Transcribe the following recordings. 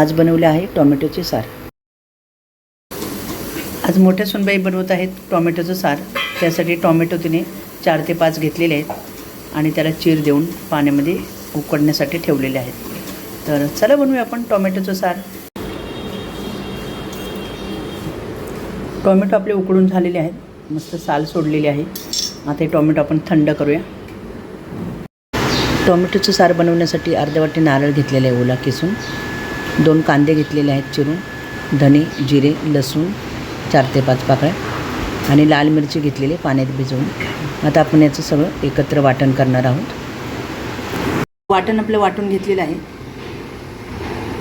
आज बनवले आहे टॉमॅटोचे सार. आज मोठ्या सुनबाई बनवत आहेत टॉमॅटोचं सार. त्यासाठी टॉमॅटो तिने चार ते पाच घेतलेले आहेत आणि त्याला चीर देऊन पाण्यामध्ये उकडण्यासाठी ठेवलेले आहेत. तर चला बनवूया आपण टॉमॅटोचं सार. टॉमॅटो आपले उकडून झालेले आहेत. मस्त साल सोडलेली आहे. आता हे टॉमॅटो आपण थंड करूया. टॉमॅटोचं सार बनवण्यासाठी अर्ध्या वाटी नारळ घेतलेले आहे ओला किसून. दोन कांदे घेतलेले आहेत चिरून. धने जिरे लसूण चार ते पाच पाकळ्या आणि लाल मिरची घेतलेली पाण्यात भिजवून. आता आपण याचं सगळं एकत्र वाटण करणार आहोत. वाटण आपलं वाटून घेतलेलं आहे.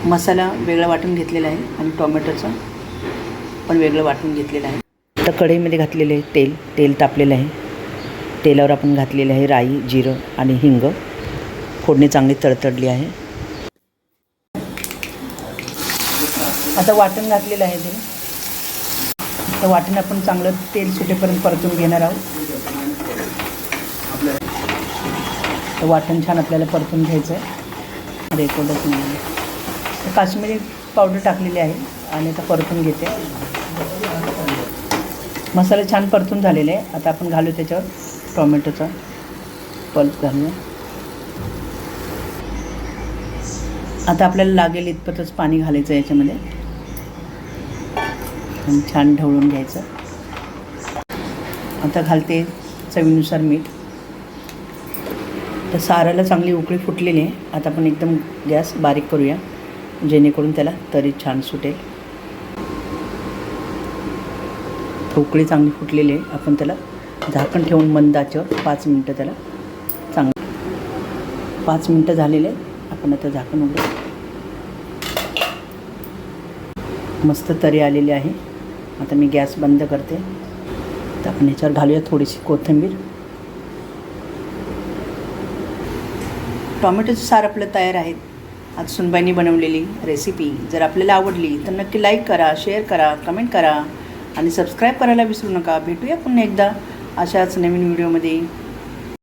मसाला वेगळा वाटून घेतलेला आहे आणि टोमॅटोचं पण वेगळं वाटून घेतलेलं आहे. आता कढईमध्ये घातलेलं आहे तेल. तेल तापलेलं आहे. तेलावर आपण घातलेलं आहे राई जिरं आणि हिंग. फोडणी चांगली तडतडली आहे. आता वाटण घातलेलं आहे ते. तर वाटण आपण चांगलं तेल सुटेपर्यंत परतून घेणार आहोत. तर वाटण छान आपल्याला परतून घ्यायचं आहे. रेकॉर्डच नाही तर काश्मीरी पावडर टाकलेली आहे आणि आता परतून घेते. मसाले छान परतून झालेले आहे. आता आपण घालू त्याच्यावर टोमॅटोचा पल्प घालूया आता आपल्याला लागेल इतपतच पाणी घालायचं याच्यामध्ये. आणि छान ढवळून घ्यायचं. आता घालते चवीनुसार मीठ. तर साराला चांगली उकळी फुटलेली आहे. आता आपण एकदम गॅस बारीक करूया. जेणेकरून त्याला तरी छान सुटेल. उकळी चांगली फुटलेली आहे. आपण त्याला झाकण ठेवून मंदाच्यावर पाच मिनटं त्याला चांगलं पाच मिनटं झालेले आहेत. आपण आता झाकण उघडू मस्त तरी आलेली आहे. आता मी गॅस बंद करते. तर आपण याच्यावर घालूया थोडीशी कोथिंबीर. टॉमॅटोचं सार आपलं तयार आहे. आज सुनबाईंनी बनवलेली रेसिपी जर आपल्याला आवडली तर नक्की लाईक करा शेअर करा कमेंट करा. आणि सबस्क्राईब करायला विसरू नका. भेटूया पुन्हा एकदा अशाच नवीन व्हिडिओमध्ये